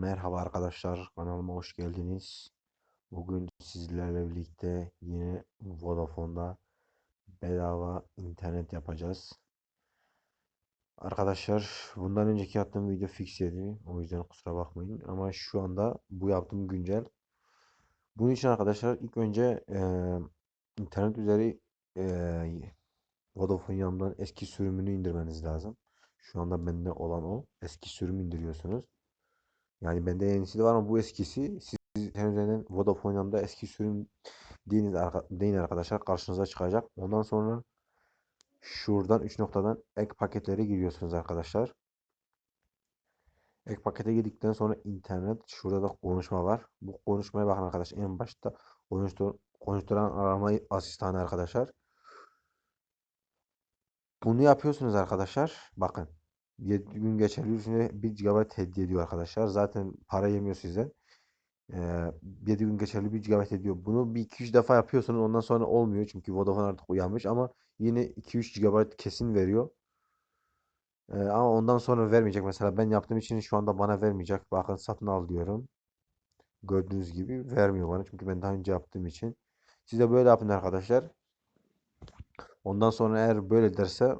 Merhaba arkadaşlar, kanalıma hoş geldiniz. Bugün sizlerle birlikte yine Vodafone'da bedava internet yapacağız. Arkadaşlar, bundan önceki yaptığım video fixydi. O yüzden kusura bakmayın. Ama şu anda bu yaptığım güncel. Bunun için arkadaşlar ilk önce eee, internet üzeri eee Vodafone yanımdan eski sürümünü indirmeniz lazım. Şu anda bende olan o. Eski sürümü indiriyorsunuz. Yani bende yenisi de var ama bu eskisi. Siz üzerinden Vodafone yanında eski sürüm deyin, arka, arkadaşlar karşınıza çıkacak. Ondan sonra şuradan 3 noktadan ek paketlere giriyorsunuz arkadaşlar. Ek pakete girdikten sonra internet şurada da konuşma var. Bu konuşmaya bakın arkadaşlar. En başta konuştur, konuşturan arama asistanı arkadaşlar. Bunu yapıyorsunuz arkadaşlar. Bakın. 7 gün geçerli üstüne 1 GB hediye ediyor arkadaşlar. Zaten para yemiyor sizden. Ee, 7 gün geçerli 1 GB ediyor. Bunu bir 2-3 defa yapıyorsunuz. Ondan sonra olmuyor. Çünkü Vodafone artık uyanmış ama yine 2-3 GB kesin veriyor. Ee, ama ondan sonra vermeyecek. Mesela ben yaptığım için şu anda bana vermeyecek. Bakın satın al diyorum. Gördüğünüz gibi vermiyor bana. Çünkü ben daha önce yaptığım için. Siz de böyle yapın arkadaşlar. Ondan sonra eğer böyle derse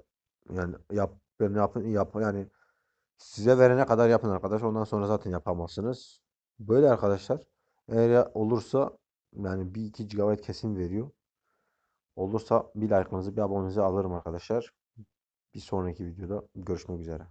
yani yap yani yapın yap yani size verene kadar yapın arkadaşlar. Ondan sonra zaten yapamazsınız. Böyle arkadaşlar. Eğer olursa yani 1-2 GB kesin veriyor. Olursa bir like'ınızı bir abonenizi alırım arkadaşlar. Bir sonraki videoda görüşmek üzere.